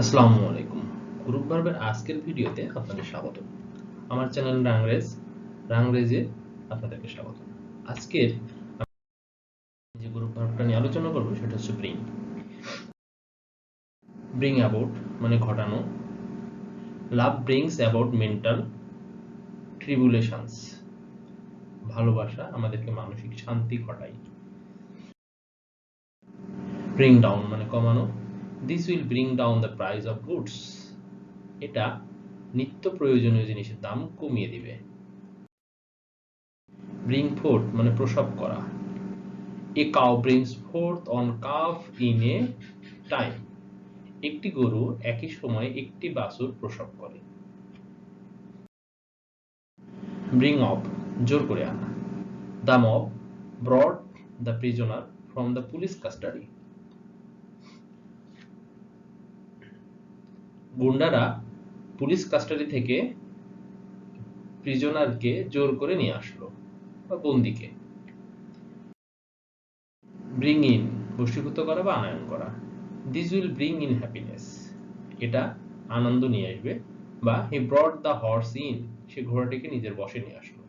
আসসালামু আলাইকুম। গ্রুপ ভার্বের আজকের ভিডিওতে আপনাদের স্বাগত আমার চ্যানেল রাংরেজ, রাংরেজে আপনাদেরকে স্বাগত আজকের যে গ্রুপ ভার্বটা নিয়ে আলোচনা করব সেটা হচ্ছে ব্রিং। ব্রিং অ্যাবাউট মানে ঘটানো। Love brings about mental tribulations. ভালোবাসা আমাদেরকে মানসিক শান্তি ঘটায়। ব্রিং ডাউন মানে কমানো। This will bring down the price of goods এটা নিত্য প্রয়োজনীয় জিনিসের দাম কমিয়ে দিবে। ব্রিং ফোর্থ মানে প্রসব করা। A cow brings forth on calf in a time একটি গরু একই সময়ে একটি বাছুর প্রসব করে। ব্রিং অফ জোর করে আনা। The mob brought the prisoner from the police custody গুন্ডারা পুলিশ কাস্টাডি থেকে প্রিজনারকে জোর করে নিয়ে আসলো, বা বন্দিকে। ব্রিং ইন বশীভূত করা বা আনায়ন করা। This will bring in happiness এটা আনন্দ নিয়ে আসবে, বা he brought the horse in সে ঘোড়াটিকে নিজের বসে নিয়ে আসলো।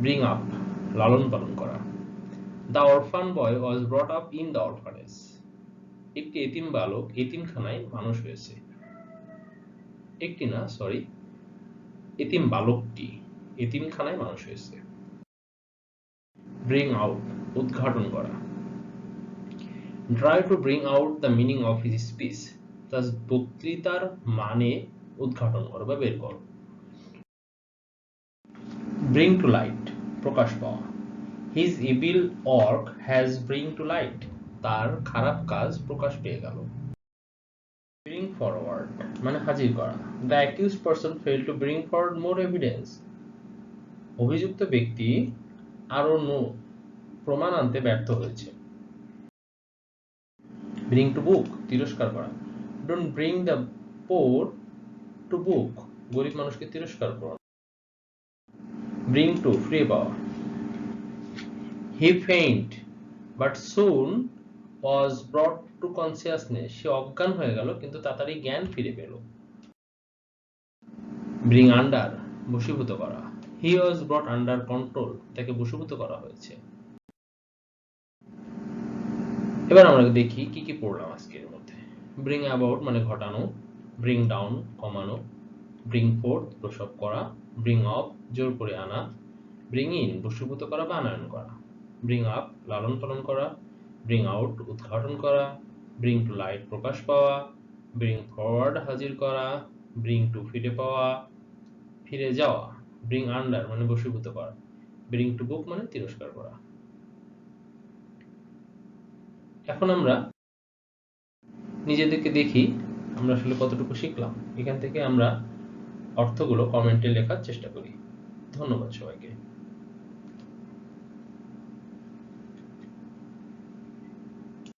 ব্রিং আপ লালন পালন করা। The orphan boy was brought up in the orphanage একটি এতিম বালক এতিমখানায় মানুষ হয়েছে। একটি না সরি এতিম বালকটি এতিমখানায় মানুষ হয়েছে। ব্রিং আউট উদ্ঘাটন করা। Try to bring out the meaning of his speech তার বক্তৃতার মানে উদ্ঘাটন করো বা বের করো। ব্রিং টু লাইট প্রকাশ পাওয়া। His evil work has bring to light তার খারাপ কাজ প্রকাশ পেয়ে গেল। ব্রিং ফরওয়ার্ড মানে হাজির করা। The accused person fail to bring forward more evidence অভিযুক্ত ব্যক্তি আরও নো প্রমাণ আনতে ব্যর্থ হয়েছে। ব্রিং টু বুক তিরস্কার করা। Don't bring the poor to book গরিব মানুষকে তিরস্কার করো। ব্রিং টু ফিরে পাওয়া। He faint but soon was brought to consciousness সে অজ্ঞান হয়ে গেল, কিন্তু তাড়াতাড়ি জ্ঞান ফিরে পেল। ব্রিং আন্ডার বশীভূত করা। হি ওয়াজ ব্রট আন্ডার কন্ট্রোল তাকে বশীভূত করা হয়েছে। এবার আমরা দেখি কি কি পড়লাম আজকের মধ্যে। ব্রিং অ্যাবাউট মানে ঘটানো ব্রিং ডাউন কমানো ব্রিং ফোর্থ প্রসব করা ব্রিং অফ জোর করে আনা ব্রিং ইন বশীভূত করা বা আনয়ন করা ব্রিং আপ লালন পালন করা ব্রিং আউট উদ্ঘাটন করা ব্রিং টু লাইট প্রকাশ পাওয়া ব্রিং ফরওয়ার্ড হাজির করা ব্রিং টু ফিরে পাওয়া, ফিরে যাওয়া ব্রিং আন্ডার মানে বশীভূত করা ব্রিং টু বুক মানে তিরস্কার করা। এখন আমরা নিজেদেরকে দেখি আমরা আসলে কতটুকু শিখলাম। এখান থেকে আমরা অর্থগুলো কমেন্টে লেখার চেষ্টা করি। ধন্যবাদ সবাইকে।